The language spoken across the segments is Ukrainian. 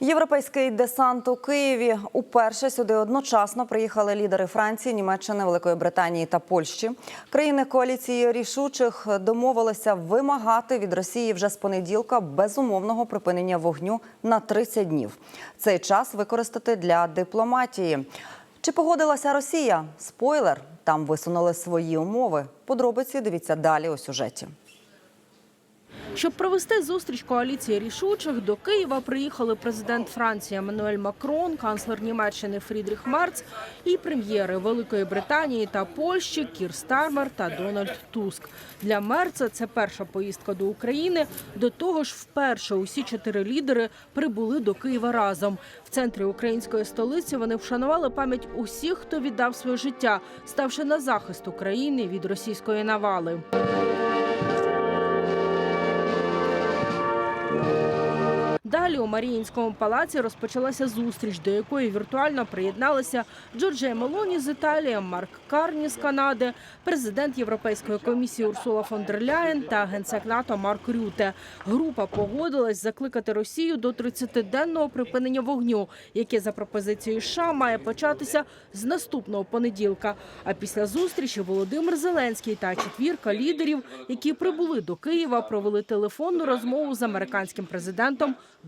Європейський десант у Києві уперше сюди одночасно приїхали лідери Франції, Німеччини, Великої Британії та Польщі. Країни коаліції рішучих домовилися вимагати від Росії вже з понеділка безумовного припинення вогню на 30 днів. Цей час використати для дипломатії. Чи погодилася Росія? Спойлер, там висунули свої умови. Подробиці дивіться далі у сюжеті. Щоб провести зустріч коаліції рішучих, до Києва приїхали президент Франції Еммануель Макрон, канцлер Німеччини Фрідріх Марц і прем'єри Великої Британії та Польщі Кір Стармер та Дональд Туск. Для Мерца це перша поїздка до України. До того ж, вперше усі чотири лідери прибули до Києва разом. В центрі української столиці вони вшанували пам'ять усіх, хто віддав своє життя, ставши на захист України від російської навали. Далі у Маріїнському палаці розпочалася зустріч, до якої віртуально приєдналися Джорджія Мелоні з Італії, Марк Карні з Канади, президент Європейської комісії Урсула фон дер Ляєн та генсек НАТО Марк Рюте. Група погодилась закликати Росію до 30-денного припинення вогню, яке за пропозицією США має початися з наступного понеділка. А після зустрічі Володимир Зеленський та четвірка лідерів, які прибули до Києва, провели телефонну розмову з американським президентом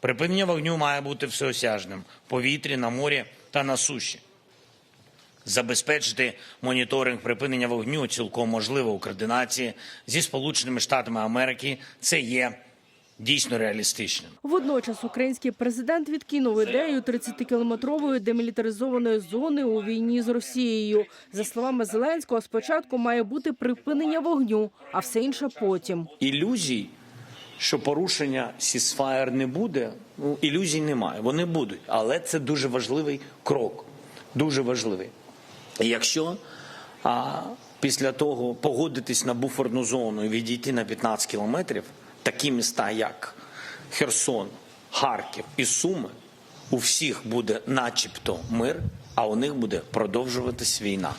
Припинення вогню має бути всеосяжним в повітрі, на морі та на суші. Забезпечити моніторинг припинення вогню цілком можливо у координації зі Сполученими Штатами Америки. Це є дійсно реалістичним. Водночас український президент відкинув ідею 30-кілометрової демілітаризованої зони у війні з Росією. За словами Зеленського, спочатку має бути припинення вогню, а все інше потім. Ілюзій, що порушення сісфаєр не буде, ну, ілюзій немає. Вони будуть, але це дуже важливий крок. Дуже важливий. Якщо а, після того погодитись на буферну зону і відійти на 15 кілометрів, такі міста, як Херсон, Харків і Суми, у всіх буде начебто мир, а у них буде продовжуватись війна.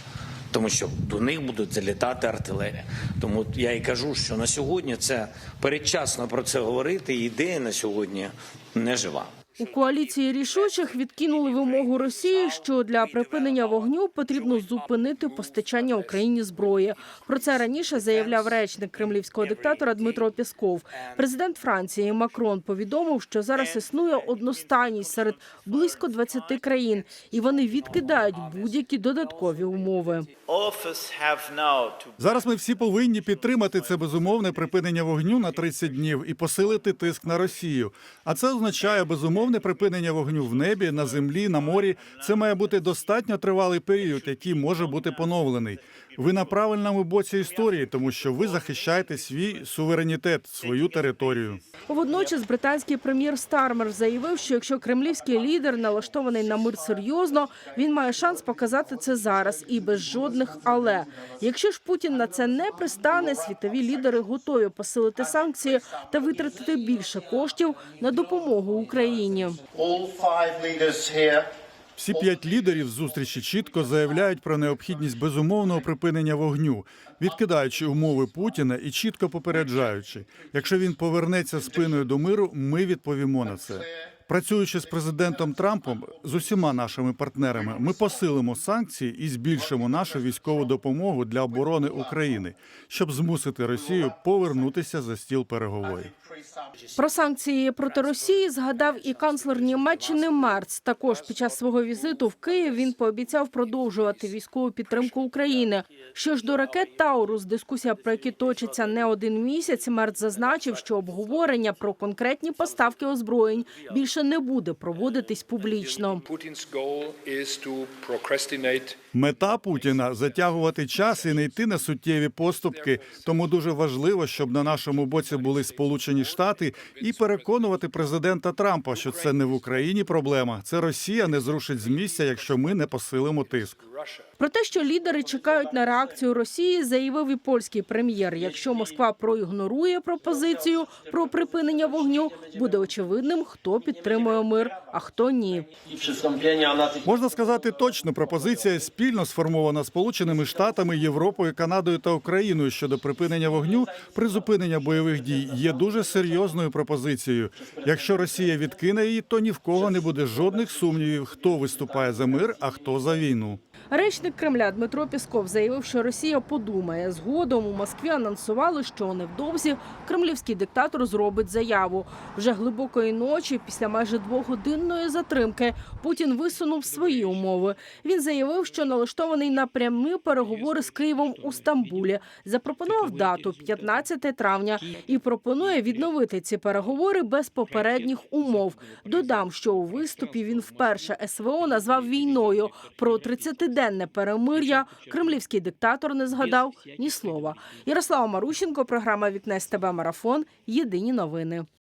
Тому що до них будуть залітати артилерія. Тому я і кажу, що на сьогодні це передчасно про це говорити. Ідея на сьогодні не жива. У коаліції рішучих відкинули вимогу Росії, що для припинення вогню потрібно зупинити постачання Україні зброї. Про це раніше заявляв речник кремлівського диктатора Дмитро Пєсков. Президент Франції Макрон повідомив, що зараз існує одностайність серед близько 20 країн, і вони відкидають будь-які додаткові умови. Зараз ми всі повинні підтримати це безумовне припинення вогню на 30 днів і посилити тиск на Росію. А це означає безумовне припинення вогню в небі, на землі, на морі. Це має бути достатньо тривалий період, який може бути поновлений. Ви на правильному боці історії, тому що ви захищаєте свій суверенітет, свою територію. Водночас британський прем'єр Стармер заявив, що якщо кремлівський лідер налаштований на мир серйозно, він має шанс показати це зараз і без жодних але. Якщо ж Путін на це не пристане, світові лідери готові посилити санкції та витратити більше коштів на допомогу Україні. Всі п'ять лідерів зустрічі чітко заявляють про необхідність безумовного припинення вогню, відкидаючи умови Путіна і чітко попереджаючи, якщо він повернеться спиною до миру, ми відповімо на це. Працюючи з президентом Трампом з усіма нашими партнерами, ми посилимо санкції і збільшимо нашу військову допомогу для оборони України, щоб змусити Росію повернутися за стіл переговорів. Про санкції проти Росії згадав і канцлер Німеччини Мерц. Також під час свого візиту в Київ він пообіцяв продовжувати військову підтримку України. Що ж до ракет Таурус, дискусія про які точиться не один місяць. Мерц зазначив, що обговорення про конкретні поставки озброєнь більше більше не буде проводитись публічно. Мета Путіна затягувати час і не йти на суттєві поступки. Тому дуже важливо, щоб на нашому боці були Сполучені Штати і переконувати президента Трампа, що це не в Україні проблема. Це Росія не зрушить з місця, якщо ми не посилимо тиск. Про те, що лідери чекають на реакцію Росії, заявив і польський прем'єр. Якщо Москва проігнорує пропозицію про припинення вогню, буде очевидним, хто підтримує мир, а хто ні. Можна сказати точно, пропозиція спільно сформована Сполученими Штатами, Європою, Канадою та Україною щодо припинення вогню, призупинення бойових дій є дуже серйозною пропозицією. Якщо Росія відкине її, то ні в кого не буде жодних сумнівів, хто виступає за мир, а хто за війну. Речник Кремля Дмитро Пісков заявив, що Росія подумає. Згодом у Москві анонсували, що невдовзі кремлівський диктатор зробить заяву. Вже глибокої ночі, після майже двогодинної затримки, Путін висунув свої умови. Він заявив, що налаштований на прямі переговори з Києвом у Стамбулі. Запропонував дату 15 травня і пропонує відновити ці переговори без попередніх умов. Додам, що у виступі він вперше СВО назвав війною. Про 30-денне перемир'я кремлівський диктатор не згадав ні слова. Ярослава Марущенко, програма Вікне СТБ Марафон. Єдині новини.